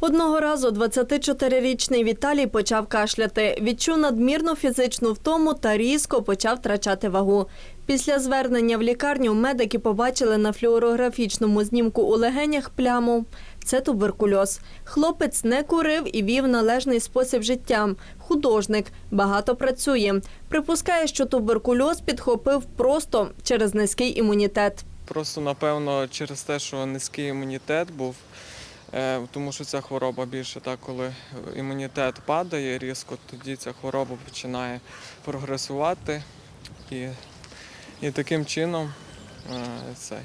Одного разу 24-річний Віталій почав кашляти, відчув надмірну фізичну втому та різко почав втрачати вагу. Після звернення в лікарню медики побачили на флюорографічному знімку у легенях пляму. Це туберкульоз. Хлопець не курив і вів належний спосіб життя. Художник, багато працює. Припускає, що туберкульоз підхопив просто через низький імунітет. Просто напевно через те, що низький імунітет був, тому що ця хвороба більше так, коли імунітет падає різко, тоді ця хвороба починає прогресувати і, і таким чином е, цей.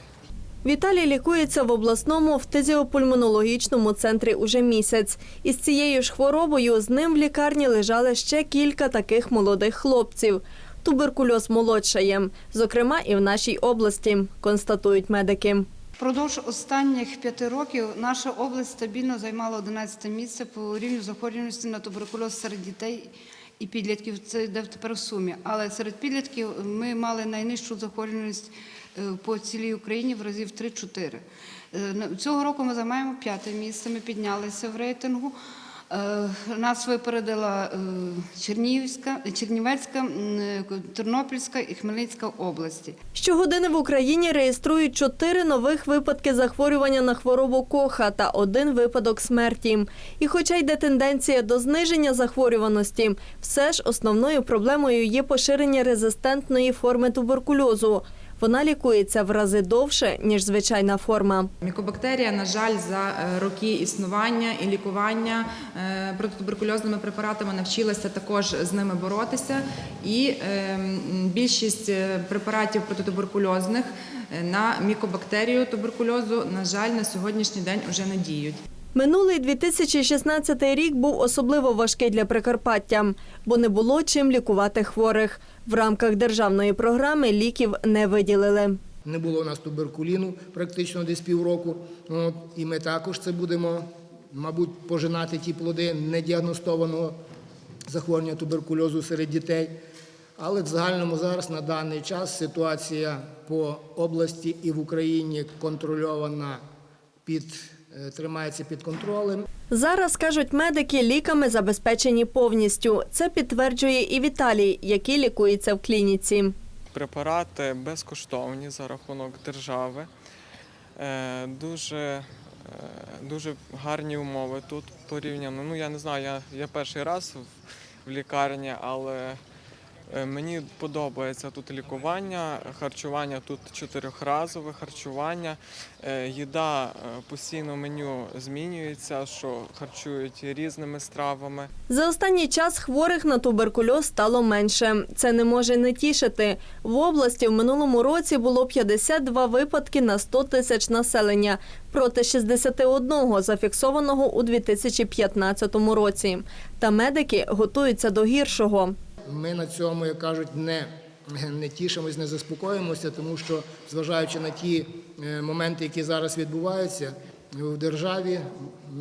Віталій лікується в обласному фтизіопульмонологічному центрі уже місяць. Із цією ж хворобою з ним в лікарні лежали ще кілька таких молодих хлопців. Туберкульоз молодшає, зокрема і в нашій області, констатують медики. Впродовж останніх п'яти років наша область стабільно займала 11 місце по рівню захворюваності на туберкульоз серед дітей і підлітків. Це йде тепер в сумі. Але серед підлітків ми мали найнижчу захворюваність е, по цілій Україні в разів 3-4. Е, Цього року ми займаємо п'яте місце. Ми піднялися в рейтингу. Е, Нас випередила е, Чернігівська, Чернівецька, е, Тернопільська і Хмельницька області. Щогодини в Україні реєструють чотири нових випадки захворювання на хворобу коха та один випадок смерті. І хоча йде тенденція до зниження захворюваності, все ж основною проблемою є поширення резистентної форми туберкульозу. Вона лікується в рази довше, ніж звичайна форма. Мікобактерія, на жаль, за е, роки існування і лікування е, протитуберкульозними препаратами навчилася також з ними боротися. І е, більшість е, препаратів протитуберкульозних на мікобактерію туберкульозу, на жаль, на сьогоднішній день вже не діють. Минулий 2016 рік був особливо важкий для Прикарпаття, бо не було чим лікувати хворих. В рамках державної програми ліків не виділили. Не було у нас туберкуліну практично десь півроку. От, і ми також це будемо, мабуть, пожинати ті плоди недіагностованого захворювання туберкульозу серед дітей. Але в загальному зараз на даний час ситуація по області і в Україні контрольована під тримається під контролем. Зараз кажуть медики, ліками забезпечені повністю. Це підтверджує і Віталій, який лікується в клініці. Препарати безкоштовні за рахунок держави. Е, Дуже, е, дуже гарні умови тут порівняно. Ну, я не знаю, я, я перший раз в, в лікарні, але е, мені подобається тут лікування, харчування тут чотирьохразове харчування. Е, Їда е, постійно меню змінюється, що харчують різними стравами. За останній час хворих на туберкульоз стало менше. Це не може не тішити. В області в минулому році було 52 випадки на 100 тисяч населення проти 61 зафіксованого у 2015 році. Та медики готуються до гіршого. Ми на цьому, як кажуть, не, не тішимось, не заспокоїмося, тому що, зважаючи на ті е, моменти, які зараз відбуваються в державі,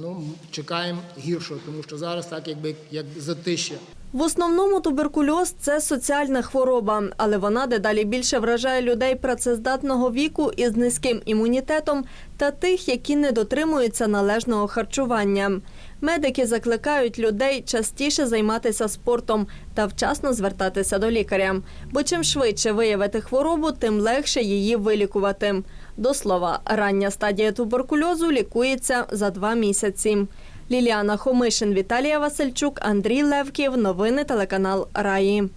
ну, чекаємо гіршого, тому що зараз так, якби як затища. В основному туберкульоз це соціальна хвороба, але вона дедалі більше вражає людей працездатного віку із низьким імунітетом та тих, які не дотримуються належного харчування. Медики закликають людей частіше займатися спортом та вчасно звертатися до лікаря. Бо чим швидше виявити хворобу, тим легше її вилікувати. До слова, рання стадія туберкульозу лікується за два місяці. Ліліана Хомишин, Віталія Васильчук, Андрій Левків. Новини телеканал Раї.